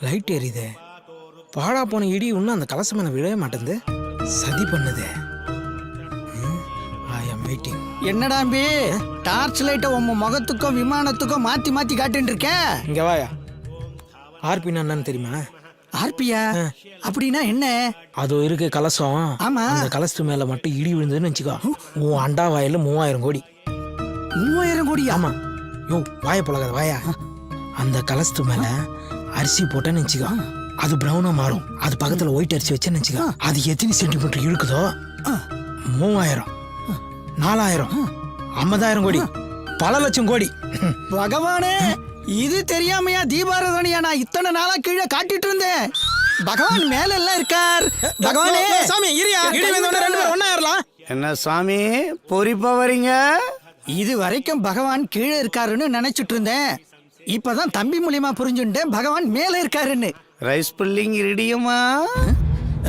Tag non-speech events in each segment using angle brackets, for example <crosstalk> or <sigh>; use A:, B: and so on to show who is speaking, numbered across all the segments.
A: Light எரியுதே. பாழா போன இடி இன்னும் அந்த கலசம் மேல விழவே மாட்டேங்குது. சதி பண்ணுதே. ஐ எம் வெயிட்டிங்
B: என்னடா அம்பி? டார்ச் லைட்டை உன் முகத்துக்கும் விமானத்துக்கும் மாத்தி மாத்தி காட்டின்னு இருக்க?
A: இங்க வாயா. ஆர்பின்னா என்னன்னு தெரியுமா?
B: ஆர்பியா? அப்படின்னா என்ன?
A: அது இருக்கு கலசம்.
B: ஆமா.
A: அந்த கலசத்து மேல மட்டும் இடி விழுந்ததுன்னு வச்சுக்கோ. உன் அண்டா வாயில மூவாயிரம் கோடி.
B: மூவாயிரம் கோடியா?
A: ஆமா. யோ வாய பழகாத வாயா. அந்த கலசத்து மேல அரிசி போட்டேன்னு வச்சுக்கோ அது பிரவுனா மாறும். அது பக்கத்துல ஒயிட் அரிசி வச்சேன்னு வச்சுக்கோ அது எத்தனை சென்டிமீட்டர் இழுக்குதோ? மூவாயிரம். நாலாயிரம். ஐம்பதாயிரம் கோடி. பல லட்சம் கோடி.
B: பகவானே இது தெரியாமையா தீபாரதனையா? நான் இத்தனை நாளா கீழே காட்டிட்டு இருந்தேன். பகவான் மேல எல்லாம் இருக்கார். பகவானே
A: சாமி இரியா? இடி வந்தவன ரெண்டு பேரும் ஒண்ணா ஏறலாம்.
C: என்ன சாமி பொறிப்பா வரீங்க?
B: இது வரைக்கும் பகவான் கீழே இருக்காருன்னு நினைச்சிட்டு இருந்தேன். இப்பதான் தம்பி மூலியமா புரிஞ்சுட்டேன் பகவான் மேல இருக்காருன்னு.
C: ரைஸ் புல்லிங் ரெடியுமா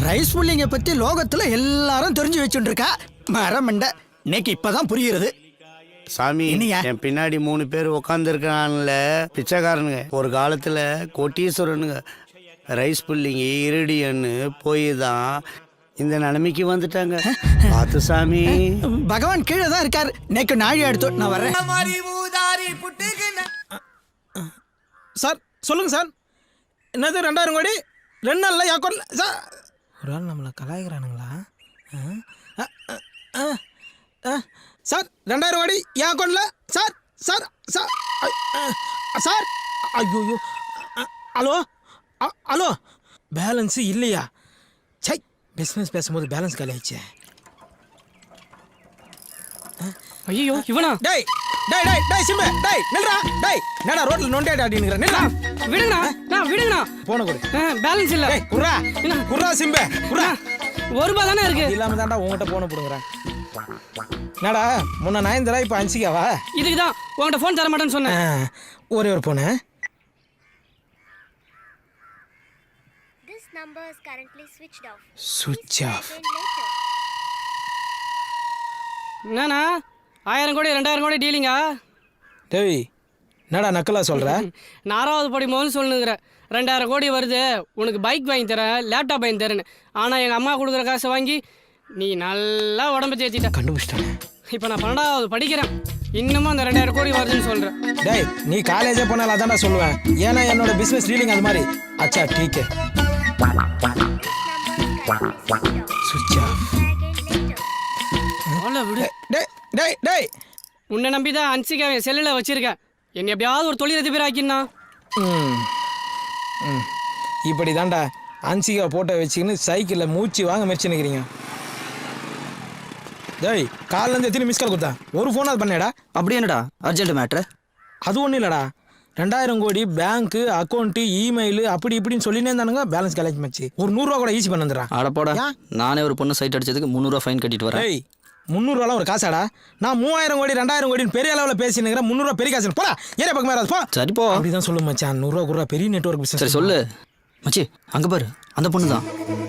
B: ரைஸ் புல்லிங்க பத்தி லோகத்துல எல்லாரும் தெரிஞ்சு வச்சுட்டு இருக்கா மரமண்ட. இன்னைக்கு இப்பதான் புரியுறது.
C: சாமி? என் பின்னாடி மூணு பேர் உட்காந்துருக்கான்ல பிச்சைக்காரனுங்க. ஒரு காலத்துல கோட்டீஸ்வரனுங்க. ரைஸ் புல்லிங் இருடியன்னு போய் தான் இந்த நிலைமைக்கு வந்துட்டாங்க. பார்த்து சாமி.
B: பகவான் கீழே தான் இருக்காரு. இன்னைக்கு நாழி எடுத்து நான் வர்றேன்.
A: சார் சொல்லுங்க சார். என்னது ரெண்டாயிரம் கோடி? ரெண்டு நாள்ல யாக்கோட்ல சார். ஒரு ஆள் நம்மளை கலாய்க்கிறானுங்களா? ஆ? ஆ, ஆ, ஆ, ஆ. சார் ரெண்டாயிரம் கோடி என் அக்கௌண்ட்ல சார் சார். சார். சார் ஐயோ ஹலோ? ஹலோ? பேலன்ஸு இல்லையா? சை பிஸ்னஸ் பேசும்போது பேலன்ஸ் காலி ஆயிடுச்சே.
D: ஐயோ இவனா?
A: டேய் டேய் டேய் டேய் சிம்பு டேய் நில்றா டேய். என்னடா ரோட்ல நொண்டே ஆடினுங்கற நில்றா.
D: விடுங்கண்ணா நான் விடுங்கண்ணா.
A: போன கொடு.
D: பேலன்ஸ் இல்ல.
A: டேய் குர்ரா குர்ரா சிம்பு குர்ரா
D: ஒரு ரூபாய் தானே இருக்கு?
A: இல்லாம தான்டா உன்கிட்ட போன போடுங்கறேன். என்னடா முன்ன நயன்தரா இப்ப அஞ்சிக்காவா?
D: இதுக்கு தான். உன்கிட்ட ஃபோன் தர மாட்டேன்னு சொன்னேன்.
A: ஒரே ஒரு போன
E: This number is currently switched off.
A: சுவிட்ச் ஆஃப்
E: Again later.
D: என்னண்ணா? ஆயிரம் கோடி ரெண்டாயிரம் கோடி டீலிங்கா?
A: டேய் என்னடா நக்கலா சொல்ற? <laughs>
D: நாலாவது படி முதல்ல சொல்லுங்கிற. ரெண்டாயிரம் கோடி வருது உனக்கு பைக் வாங்கி தரேன் லேப்டாப் வாங்கி தரேன்னு. ஆனால் எங்கள் அம்மா கொடுக்குற காசை வாங்கி நீ நல்லா உடம்பு தேத்திட்ட.
A: கண்டுபிடிச்சிட்டானே.
D: இப்போ நான் பன்னெண்டாவது படிக்கிறேன். இன்னமும் அந்த ரெண்டாயிரம் கோடி வருதுன்னு சொல்கிறேன்
A: டேய் நீ காலேஜே போனால அதான்டா சொல்லுவேன். ஏன்னா என்னோட பிசினஸ் டீலிங் அது மாதிரி. அச்சா டீக்கே சுவிட்ச் ஆஃப்
D: அவ்வளோ விடு.
A: டேய் டேய் டேய்
D: உன்னை நம்பி தான் அன்சிகா என் செல்லில் வச்சிருக்கேன். என்னை எப்படியாவது ஒரு தொழிலதிபர் ஆக்கினா
A: ம் ம். இப்படி தான்டா அன்சிகா போட்டோ வச்சுக்கின்னு சைக்கிளில் மூச்சு வாங்க மெரிச்சு நிற்கிறீங்க டேய் காலிலேருந்து எத்தனை மிஸ் கால் கொடுத்தேன். ஒரு ஃபோன் அது பண்ணேடா.
F: அப்படி என்னடா? அர்ஜென்ட் மேட்ரு
A: அது ஒன்றும் இல்லைடா. ரெண்டாயிரம் கோடி பேங்க்கு அக்கௌண்ட்டு இமெயில் அப்படி இப்படின்னு சொல்லினே இருந்தானுங்க பேலன்ஸ் கேலேஜ் மச்சு ஒரு நூறுரூவா கூட ஈஸி பண்ண வந்துடுறான்
F: அடப்போடா
A: ஏன்?
F: நானே ஒரு பொண்ணு சைட் அடிச்சதுக்கு முந்நூறுவா ஃபைன் கட்டிட்டு வரேன்.
A: டேய் முந்நூறுவாலாம் ஒரு காசாடா? நான் மூவாயிரம் கோடி ரெண்டாயிரம் கோடின்னு பெரிய அளவில் பேசினுங்கிறேன் முந்நூறுவா பெரிய காசு போடா ஏரியா பக்கம் மேலே போ.
F: சரி போ.
A: அப்படிதான் சொல்லு மச்சான். நூறுரூவா குரூவா பெரிய நெட்ஒர்க் பிசினஸ்
F: சரி சொல்லு. மச்சி அங்க பாரு. அந்த பொண்ணு தான்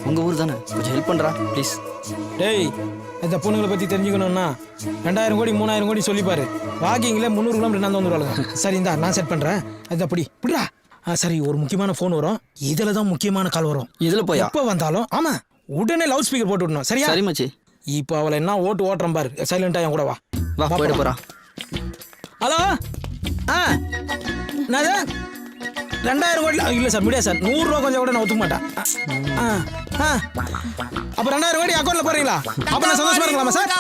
F: உங்க ஊர் தானே. கொஞ்சம் ஹெல்ப் பண்றா ப்ளீஸ்
A: டேய் இந்த பொண்ணுங்களை பற்றி தெரிஞ்சுக்கணும்னா ரெண்டாயிரம் கோடி மூணாயிரம் கோடி சொல்லிப்பாரு. வாக்கிங்கில் முந்நூறு கிலோமீட்டர் நான் வந்துருவாங்க சரி இந்தா நான் செட் பண்ணுறேன் அது அப்படி இப்படிடா ஆ சரி ஒரு முக்கியமான ஃபோன் வரும். இதில் தான் முக்கியமான கால் வரும்.
F: இதுல போயா?
A: எப்போ வந்தாலும் ஆமாம் உடனே லவுட் ஸ்பீக்கர் போட்டு விடணும். சரியா?
F: சரி மச்சி.
A: இப்போ அவளை என்ன ஓட்டு ஓட்டுறேன் பாரு. சைலண்டா என் கூட வா.
F: வா போயிட்டு போறா.
A: ஹலோ? ஆ என்னது? ரெண்டாயிரம் கோடி இல்லை சார் முடியாது சார். நூறுரூவா கொஞ்சம் கூட நான் ஒத்துக்க மாட்டேன். ஆ ஆ. அப்போ ரெண்டாயிரம் கோடி அக்கௌண்ட்டில் போடுறீங்களா? அப்போ நான் சந்தோஷமா இருக்கலாமா சார்?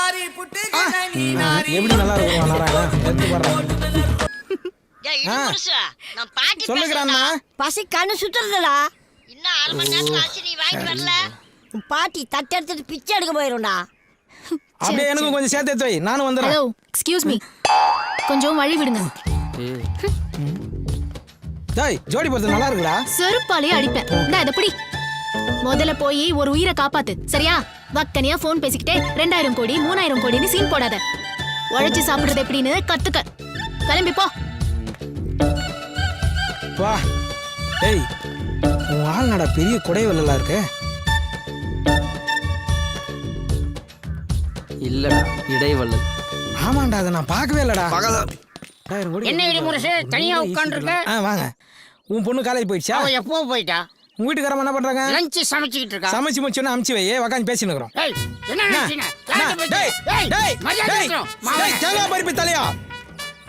A: ஆ, எப்படி நல்லா இருக்கும் நாராயணன் எடுத்து போடுறேன்
G: நான்
H: பசி கண்ணு சுத்துறதுடா.
G: இன்னும் அரை மணி நேரத்துல ஆச்சு நீ வாங்கிட்டு வரல.
H: உன் பாட்டி தத்தெடுத்துட்டு பிச்சை எடுக்க போயிரும்டா.
A: அப்படியே எனக்கும் கொஞ்சம் சேர்த்து எடுத்து வை. நானும் வந்துடுறேன்.
I: ஹலோ எக்ஸ்கியூஸ் மீ கொஞ்சம் வழி விடுங்க.
A: டேய் ஜோடி பொறுத்து நல்லா இருக்குடா.
I: செருப்பாலே அடிப்பேன். இந்தா இதை பிடி. முதல்ல போய் ஒரு உயிரை காப்பாத்து. சரியா? வக்கனியா ஃபோன் பேசிக்கிட்டே ரெண்டாயிரம் கோடி மூணாயிரம் கோடின்னு சீன் போடாத. உழைச்சு சாப்பிடுறது எப்படின்னு கத்துக்க. கிளம்பி போ.
A: வா. டேய் உன் ஆள் நடா பெரிய குடைவல்லாம் இருக்கு.
F: இல்லடா இடைவள்ளல்
A: ஆமாண்டா அதை நான் பார்க்கவே இல்லடா.
H: என்ன இடி முரசு, தனியா உட்கார்ந்திருக்க?
A: ஆ வாங்க. உன் பொண்ணு காலேஜ் போயிடுச்சா?
H: அவ எப்போ போயிட்டா?
A: உங்க வீட்டுக்காரமா என்ன பண்றாங்க?
H: லஞ்ச் சமைச்சுக்கிட்டு இருக்கா?
A: சமைச்சு முடிச்சோன்னு அமுச்சு வை. உக்காந்து பேசின்னு இருக்கிறோம்.
H: ஏய் என்ன
A: அண்ணா,
H: நினைச்சீங்க?
A: டேய், டேய்,
H: மரியாதை இருக்கணும்.
A: தலையா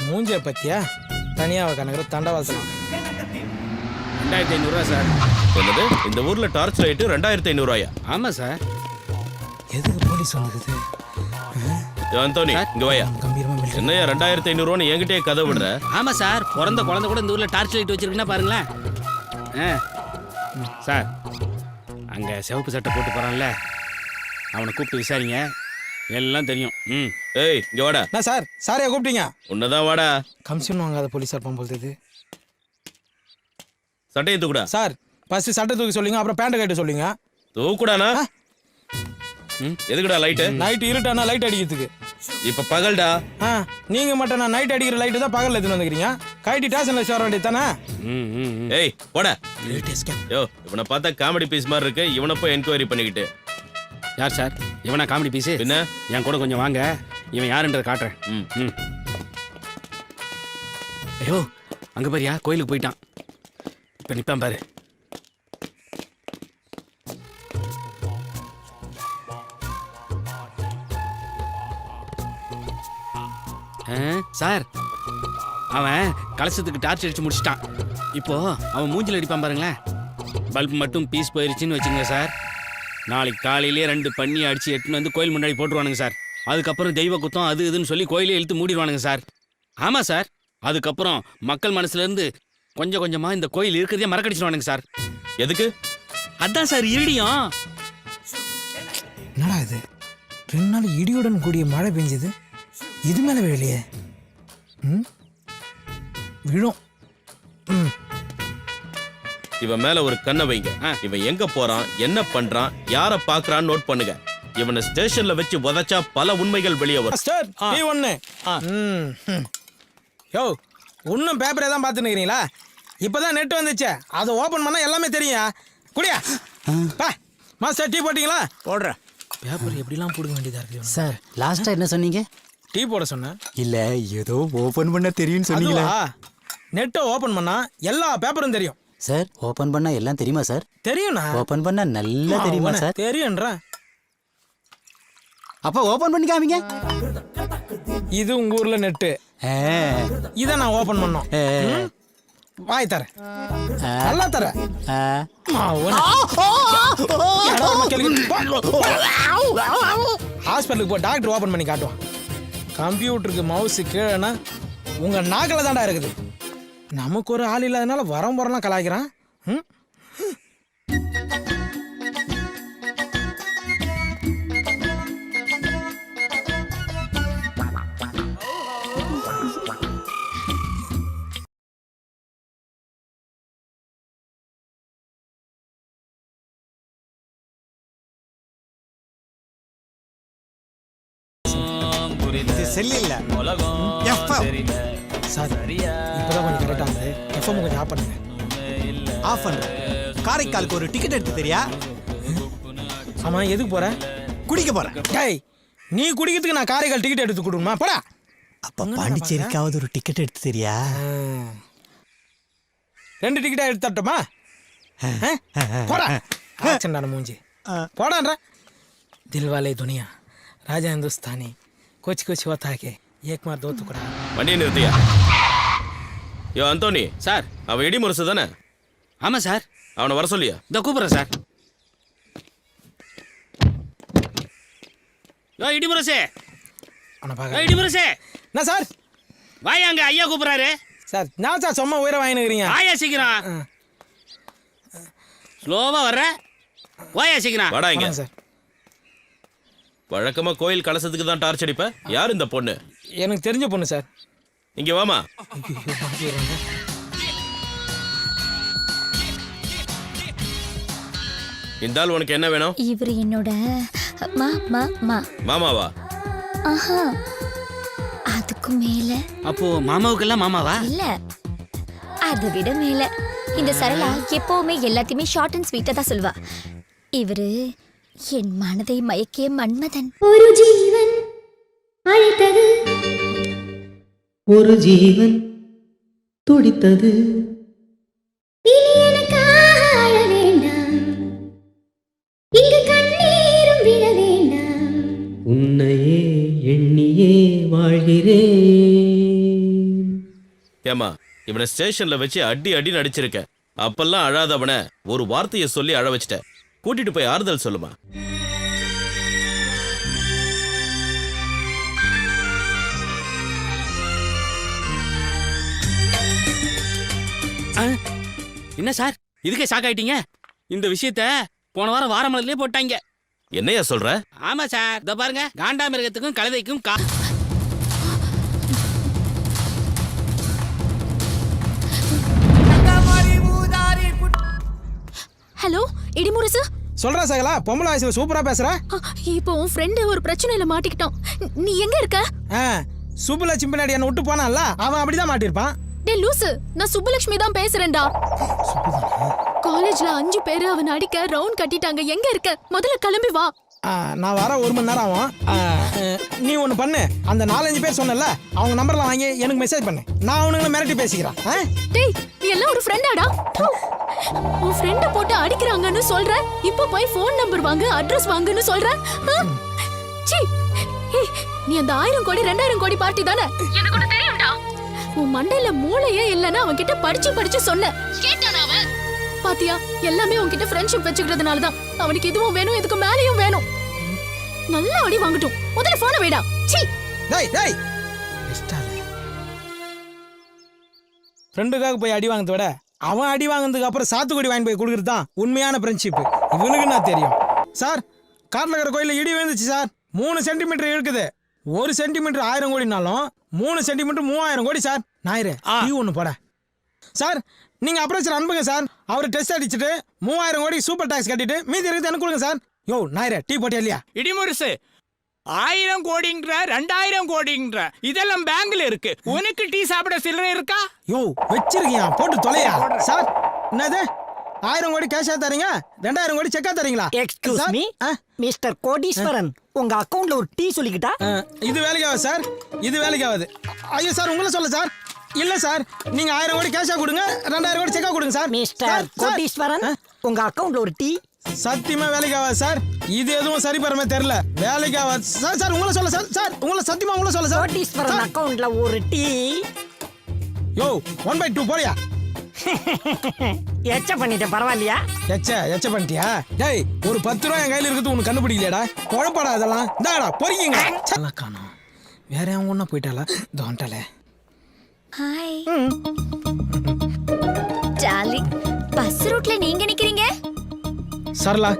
A: மூஞ்ச பத்தியா? தனியா கணக்கு தண்டவாசனம்
J: ரெண்டாயிரத்தி ஐநூறுரூவா சார்.
K: என்னது? இந்த ஊர்ல டார்ச் லைட்டு ரெண்டாயிரத்தி ஐநூறுவாயா?
J: ஆமாம் சார்.
A: எதுக்கு போலீஸ் வந்துக்குது
K: அந்தோனி இங்க வாயா. என்னையா ரெண்டாயிரத்தி ஐநூறுவான்னு என்கிட்டயே கதை விடுற?
J: ஆமாம் சார். பிறந்த குழந்தை கூட இந்த ஊரில் டார்ச் லைட் வச்சிருக்குன்னா பாருங்களேன். சார் அங்கே சிவப்பு சட்டை போட்டு போகிறான்ல அவனை கூப்பிட்டு விசாரிங்க. எல்லாம் தெரியும். ம்.
K: ஏய் இங்க வாடா.
A: என்ன சார்? சாரையா கூப்பிட்டீங்க?
K: உன்னதான் வாடா.
A: கமிஷன் வாங்காத போலீஸார் போகும்போது இது.
K: சட்டையை தூக்குடா.
A: சார் ஃபர்ஸ்ட் சட்டை தூக்கி சொல்லுங்க அப்புறம் பேண்ட் கட்ட சொல்லுங்க.
K: தூக்குடானா? எதுக்குடா லைட்டு
A: நைட் இருட்டானா லைட் அடிக்கிறதுக்கு?
K: இப்ப பகல்டா?
A: ஆ நீங்க மட்டும் நான் நைட் அடிக்கிற லைட்டு தான் பகல்ல எடுத்துன்னு வந்துக்கிறீங்க? கைட்டி ஸ்டேஷன்ல ஷோர் வேண்டியது தானே?
J: ம் ம் ம்.
K: ஏய் போடா. யோ இவனை பார்த்தா காமெடி பீஸ் மாதிரி இருக்கு. இவனை போய் என்கொயரி பண்ணிக்கிட்டு.
J: யார் சார் இவனா காமெடி பீஸு
K: பின்ன?
J: என் கூட கொஞ்சம் வாங்க. இவன் யாருன்றதை காட்டுறேன்.
K: ம்.
J: ம். ஐயோ அங்கே பாரியா கோயிலுக்கு போயிட்டான். இப்போ நிற்பான் பாரு. சார். அவன் கலசத்துக்கு டார்ச் அடிச்சு முடிச்சிட்டான். இப்போ அவன் மூஞ்சில் அடிப்பான் பாருங்களேன். பல்ப் மட்டும் பீஸ் போயிருச்சுன்னு வச்சுங்க சார். நாளைக்கு காலையிலே ரெண்டு பண்ணி அடிச்சு எட்டுன்னு வந்து கோயில் முன்னாடி போட்டுருவானுங்க சார். அதுக்கப்புறம் தெய்வ குத்தம் அது இதுன்னு சொல்லி கோயிலே இழுத்து மூடிடுவானுங்க சார். ஆமாம் சார். அதுக்கப்புறம் மக்கள் மனசுல இருந்து கொஞ்சம் கொஞ்சமா இந்த கோயில் இருக்கிறதே மறக்கடிச்சிடுவானுங்க சார்.
K: எதுக்கு?
J: அதான் சார் இருடியும்
A: என்னடா இது? ரெண்டு நாள் இடியுடன் கூடிய மழை பெஞ்சது. இது மேல விழலையே. ம்? விழும். ம்.
K: இவன் மேல ஒரு கண்ணை வைங்க. இவன் எங்க போறான்? என்ன பண்றான்? யார பாக்குறான்னு நோட் பண்ணுங்க. இவனை ஸ்டேஷன்ல வச்சு உதைச்சா பல உண்மைகள் வெளியே வரும்.
A: ஒன்று ம் ம். யோ இன்னும் பேப்பரே தான் பார்த்துன்னு இருக்கிறீங்களா இப்போ தான் நெட் வந்துச்சே. அதை ஓப்பன் பண்ணால் எல்லாமே தெரியும். குடியா. பா மாஸ்டர் டீ போட்டிங்களா?
B: போடுறேன்.
A: பேப்பர் எப்படிலாம் போடுங்க வேண்டியதாக இருக்குது
F: சார் லாஸ்ட்டாக என்ன சொன்னீங்க?
A: டீ போட சொன்னேன்.
B: இல்ல ஏதோ ஓபன் பண்ண தெரியும்னு
A: அதுவா? நெட்டை ஓப்பன் பண்ணா எல்லா பேப்பரும் தெரியும்.
F: சார் ஓப்பன் பண்ணால் எல்லாம் தெரியுமா சார்?
A: தெரியும்ண்ணா.
F: ஓப்பன் பண்ணால் நல்லா தெரியுமா சார்?
A: தெரியும்ன்றேன்.
B: அப்ப ஓபன் பண்ணி காமிங்க
A: இது உங்க ஊர்ல நெட்டு. இதை நான் ஓபன் பண்ணோம்? வாய் தரேன். நல்லா தரேன்.
B: ஆ.
A: ஹாஸ்பிட்டலுக்கு போ டாக்டர் ஓபன் பண்ணி காட்டுவான். கம்ப்யூட்டருக்கு மவுஸ் கீழேனா உங்கள் நாக்கில் தான்டா இருக்குது நமக்கு ஒரு ஆள் இல்லாதனால வரம் வரலாம் கலாய்க்கிறான் ம்?
B: செல் இல்ல எஃப்எம்
A: சார் இப்போதான் கொஞ்சம் கரெக்டாக இருந்தது. எஃப்எம் கொஞ்சம் ஆஃப் பண்ணுங்க.
B: ஆஃப் பண்றேன் காரைக்காலுக்கு ஒரு டிக்கெட் எடுத்து தெரியா?
A: ஆமா எதுக்கு போற?
B: குடிக்க போறேன்
A: டேய் நீ குடிக்கிறதுக்கு நான் காரைக்கால் டிக்கெட் எடுத்து கொடுக்கணுமா? போடா.
B: அப்ப பாண்டிச்சேரிக்காவது ஒரு டிக்கெட் எடுத்து தெரியா?
A: ரெண்டு டிக்கெட்டா எடுத்து தரட்டுமா? போடா. மூஞ்சி. போடான்ற. தில்வாலே துனியா. ராஜா இந்துஸ்தானி கோச்சி கோச்சி ஓத்தாக்கே ஏக்மார் தோத்து கூட
K: வண்டியை நிறுத்தியா யோ அந்தோனி
J: சார்
K: அவன் இடி முரசு தானே
J: ஆமாம் சார்
K: அவனை வர சொல்லியா
J: இந்த கூப்பிட்றேன் சார் யோ இடிமுரசே
A: அவனை
J: யோ
A: பார்க்க
J: இடிமுரசே
A: என்ன சார்
J: வாயா அங்க ஐயா கூப்பிடுறாரு
A: சார் நான் சார் சும்மா உயிரை வாங்கினுக்கிறீங்க
J: வாயா சீக்கிரம் ஸ்லோவா வர்ற வாயா சீக்கிரம்
K: வாடா இங்க
A: சார்
K: வழக்கமா கோயில் கலசத்துக்கு தான் டார்ச் அடிப்ப? யார் இந்த பொண்ணு?
A: எனக்கு தெரிஞ்ச பொண்ணு சார்.
K: இங்க வாமா. இந்த ஆள் உனக்கு என்ன வேணும்?
E: இவர் என்னோட மா மா மா.
K: மாமாவா?
E: ஆஹா. அதுக்கு மேல.
J: அப்போ மாமாவுக்கெல்லாம் மாமாவா?
E: இல்ல. அதை விட மேல. இந்த சரளா எப்பவுமே எல்லாத்தையுமே ஷார்ட் அண்ட் ஸ்வீட்டா தான் சொல்வா. இவரு என் மனதை மயக்கிய மன்மதன். ஒரு ஜீவன் அழைத்தது.
L: ஒரு ஜீவன் துடித்தது. உன்னையே எண்ணியே வாழ்கிறேன்.
K: ஏமா இவனை ஸ்டேஷன்ல வச்சு அடி அடி நடிச்சிருக்க. அப்பெல்லாம் அழாதவன ஒரு வார்த்தையை சொல்லி அழ வச்சிட்ட. கூட்டிட்டு போய் ஆறுதல் சொல்லுமா?
J: என்ன சார்? இதுக்கே ஷாக் ஆயிட்டீங்க? இந்த விஷயத்த போன வாரம் வாரமலர்லயே போட்டாங்க.
K: என்னையா சொல்ற?
J: ஆமா சார். இதோ பாருங்க. காண்டாமிருகத்துக்கும் கழுதைக்கும் கா
I: ஹலோ இடிமுரசு
A: சொல்றா சகலா பொம்பளை வயசுல சூப்பரா பேசுற.
I: இப்போ உன் ஃப்ரெண்டு ஒரு பிரச்சனையில மாட்டிக்கிட்டான். ந- எங்க இருக்க?
A: சுப்புலட்சுமி பின்னாடி என்ன விட்டு போனான்ல அவன் அப்படிதான் மாட்டிருப்பான்
I: டே லூசு நான் சுப்புலட்சுமி தான் பேசுறேன்டா. காலேஜ்ல அஞ்சு பேரு அவன் அடிக்க ரவுண்ட் கட்டிட்டாங்க. எங்க இருக்க? முதல்ல கிளம்பி வா.
A: நான் வர ஒரு மணி நேரம் ஆகும். நீ ஒன்று பண்ணு. அந்த நாலஞ்சு பேர் சொன்னல அவங்க நம்பர்லாம் வாங்கி எனக்கு மெசேஜ் பண்ணு. நான் அவனுங்களை மிரட்டி பேசிக்கிறேன்?
I: டேய் எல்லாம் ஒரு ஃப்ரெண்டாடா உன் ஃப்ரெண்ட போட்டு அடிக்கிறாங்கன்னு சொல்ற? இப்போ போய் ஃபோன் நம்பர் வாங்கு அட்ரஸ் வாங்குன்னு சொல்ற? ஆ? சீ நீ அந்த ஆயிரம் கோடி ரெண்டாயிரம் கோடி பார்ட்டி தானே? எனக்கு ஒண்ணு தெரியும்டா. உன் மண்டையில மூளையே இல்லைன்னு அவன் கிட்ட படிச்சு படிச்சு சொன்ன. கேட்டானா அவன்? பாத்தியா எல்லாமே உன்கிட்ட ஃப்ரெண்ட்ஷிப் வச்சுக்கிறதுனால தான். அவனுக்கு இதுவும் வேணும் இதுக்கு மேலேயும் வேணும். நல்லா அடி வாங்கட்டும். முதல்ல போனை வைடா. சீ
A: டேய் டேய். ஃப்ரெண்டுக்காக போய் அடி வாங்குறத விட அவன் அடி வாங்கினதுக்கு அப்புறம் சாத்துக்குடி வாங்கி போய் கொடுக்குறது தான் உண்மையான ஃப்ரெண்ட்ஷிப் இவனுக்கு நான் தெரியும்? சார் காட்டில் இருக்கிற கோயிலில் இடி விழுந்துச்சு சார். மூணு சென்டிமீட்டர் இருக்குது ஒரு சென்டிமீட்டர் ஆயிரம் கோடினாலும் மூணு சென்டிமீட்டர் மூவாயிரம் கோடி சார். ஞாயிறு. டீ ஒன்று போட. சார் நீங்கள் அப்ரோச்சர் அனுப்புங்க சார். அவர் டெஸ்ட் அடிச்சுட்டு மூவாயிரம் கோடி சூப்பர் டாக்ஸ் கட்டிட்டு மீதி இருக்குது எனக்கு கொடுங்க சார். யோ ஞாயிறு டீ போட்டியா இல்லையா?
L: இடிமுரசு ஆயிரம் கோடிங்கிற ரெண்டாயிரம் கோடிங்கிற இதெல்லாம் பேங்க்ல இருக்கு. உனக்கு டீ சாப்பிட சில்லறை இருக்கா?
A: யோ வச்சிருக்கியா? போட்டு தொலையா? சார் என்னது? ஆயிரம் கோடி கேஷா தரீங்க? ரெண்டாயிரம் கோடி செக்கா தரீங்களா?
B: எக்ஸ்கியூஸ் மீ
A: ஆ,
B: மிஸ்டர் கோடீஸ்வரன் உங்க அக்கவுண்ட்ல ஒரு டீ சொல்லிக்கிட்டா?
A: இது வேலைக்கு ஆகாது சார். இது வேலைக்கு ஆகாது ஐயோ சார் உங்களை சொல்ல சார். இல்ல சார். நீங்க ஆயிரம் கோடி கேஷா கொடுங்க ரெண்டாயிரம் கோடி செக்கா கொடுங்க சார்.
B: மிஸ்டர். கோடீஸ்வரன் உங்க அக்கவுண்ட்ல ஒரு டீ
A: சத்தியமா வேலைக்கு ஆகாது சார்? இது எதுவும் சரி பெறமே தெரியல. வேலைக்கு ஆகாது சார் சார் உங்களை சொல்ல சார் சார் உங்களை சத்தியமா உங்களை சொல்ல சார்.
B: கோடீஸ்வரன். அக்கவுண்ட்ல ஒரு டீ
A: யோ ஒன் பை டூ போறியா?
B: எச்ச பண்ணிட்டேன் பரவாயில்லையா?
A: எச்ச எச்ச பண்ணிட்டியா? டேய் ஒரு பத்து ரூபா என் கையில இருக்குது உனக்கு கண்டுபிடிக்கலையாடா. குழப்படா இதெல்லாம். இந்தாடா பொறிக்கிங்க. நல்லா காணோம் வேற எவன் ஒன்றா போயிட்டாளா? தோண்டாலே
E: ஹாய் டார்லிங் பஸ் ரூட்ல நீங்க நிக்கிறீங்க?
A: சரலா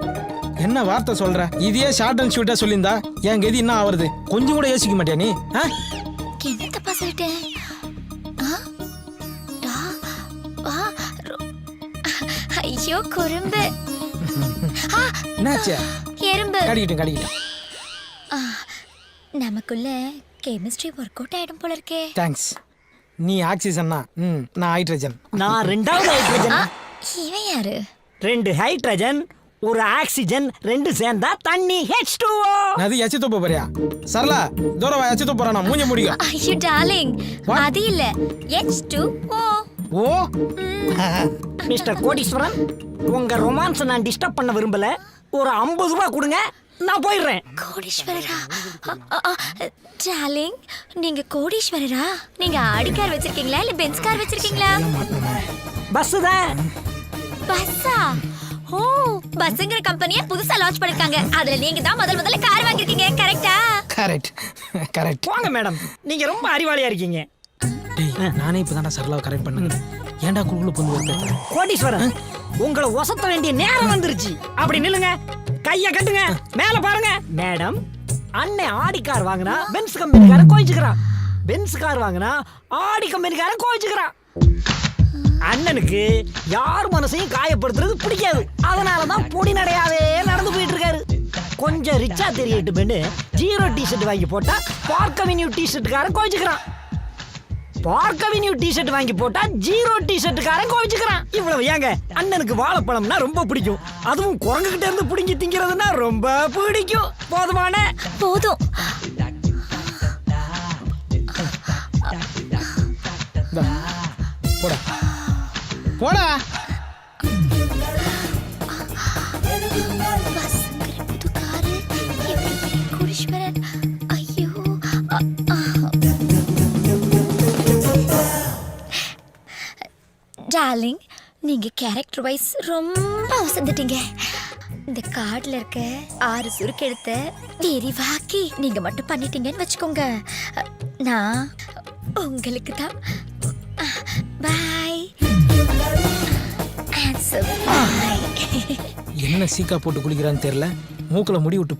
A: என்ன வார்த்தை சொல்ற? இதையே ஷார்ட் அண்ட் ஷூட்டா சொல்லியிருந்தா என் கதி என்ன ஆவறது? கொஞ்சம் கூட யோசிக்க மாட்டியா நீ? ஆ?
E: என்ன தப்பா சொல்லிட்டேன் ஐயோ குறும்பு.
A: என்னாச்சு?
E: எறும்பு.
A: கடிக்கிட்டேன் கடிக்கிட்டேன்
E: நமக்குள்ள கெமிஸ்ட்ரி ஒர்க் அவுட் ஆயிடும் போல இருக்கே.
A: தேங்க்ஸ் நீ ஆக்சிஜன்னா ம் நான் ஹைட்ரஜன்
B: நான் ரெண்டாவது ஹைட்ரஜன்
E: இவன் யாரு?
B: ரெண்டு ஹைட்ரஜன் ஒரு ஆக்சிஜன் ரெண்டு சேர்ந்தா தண்ணி ஹெச் டூ
A: அது எச்சு தூப்ப போறியா? சரலா தூரவா எச்சு தூப்ப போறானா மூஞ்ச முடியும்
E: ஐயோ டார்லிங் அது இல்ல. டூ ஓ
A: ஓ?
B: மிஸ்டர் கோடீஸ்வரன் உங்க ரொமான்ஸ் நான் டிஸ்டர்ப் பண்ண விரும்பல. ஒரு ஐம்பது ரூபாய் கொடுங்க நான் போயிடுறேன்.
E: கோடீஸ்வரரா? டார்லிங் நீங்க கோடீஸ்வரரா? நீங்க ஆடி கார் வச்சிருக்கீங்களா இல்ல பென்ஸ் கார் வச்சிருக்கீங்களா?
B: பஸ் தான்.
E: பஸ்ஸா? ஓ பஸ்ங்கிற கம்பெனியை புதுசா லான்ச் பண்ணிருக்காங்க. அதுல நீங்க தான் முதல் முதல்ல கார் வாங்கிருக்கீங்க கரெக்டா
A: கரெக்ட் கரெக்ட்
B: போங்க மேடம் நீங்க ரொம்ப அறிவாளியா இருக்கீங்க.
A: டேய் நானே இப்பதான்டா சரலாவை கரெக்ட் பண்ணேன் ஏன்டா குழுக்குள்ள பொண்ணு வைப்பேன்
B: கோடீஸ்வரன் உங்களை ஒசத்த வேண்டிய நேரம் வந்துருச்சு. அப்படி நில்லுங்க. கைய கட்டுங்க. மேல பாருங்க. மேடம்? அண்ணன் ஆடி கார் வாங்கினா பென்ஸ் கம்பெனிக்காரன் கோயிச்சுக்கிறான் பென்ஸ் கார் வாங்கினா ஆடி கம்பெனிக்காரன் கோயிச்சுக்கிறான் அண்ணனுக்கு யார் மனசையும் காயப்படுத்துறது பிடிக்காது. அதனால தான் பொடி நடையாவே நடந்து போயிட்டு இருக்காரு கொஞ்சம் ரிச்சா தெரியட்டுமென்னு ஜீரோ டிஷர்ட் வாங்கி போட்டா பார்க் அவென்யூ டிஷர்ட்டுக்காரன் கோவிச்சுக்கிறான் பார்க் அவென்யூ டிஷர்ட் வாங்கி போட்டா ஜீரோ டிஷர்ட்டுக்காரன் கோவிச்சுக்கிறான். இவ்வளவு ஏங்க? அண்ணனுக்கு வாழைப்பழம்னா ரொம்ப பிடிக்கும். அதுவும் குரங்கு கிட்ட இருந்து பிடுங்கி திங்கிறதுனா ரொம்ப பிடிக்கும். போதுமான?
E: போதும்.
A: போடா. போடா.
E: புது டார்லிங் நீங்கள் கேரக்டர் வைஸ் ரொம்ப வசந்துட்டீங்க இந்த காட்டில் இருக்க ஆறு சுருக்கெடுத்த விரிவாக்கி நீங்கள் மட்டும் பண்ணிட்டீங்கன்னு வச்சுக்கோங்க. நான் உங்களுக்கு தான் பாய்
A: என்ன சீக்கா போட்டு குளிக்கிறான்னு தெரியல? மூக்கில் முடி விட்டு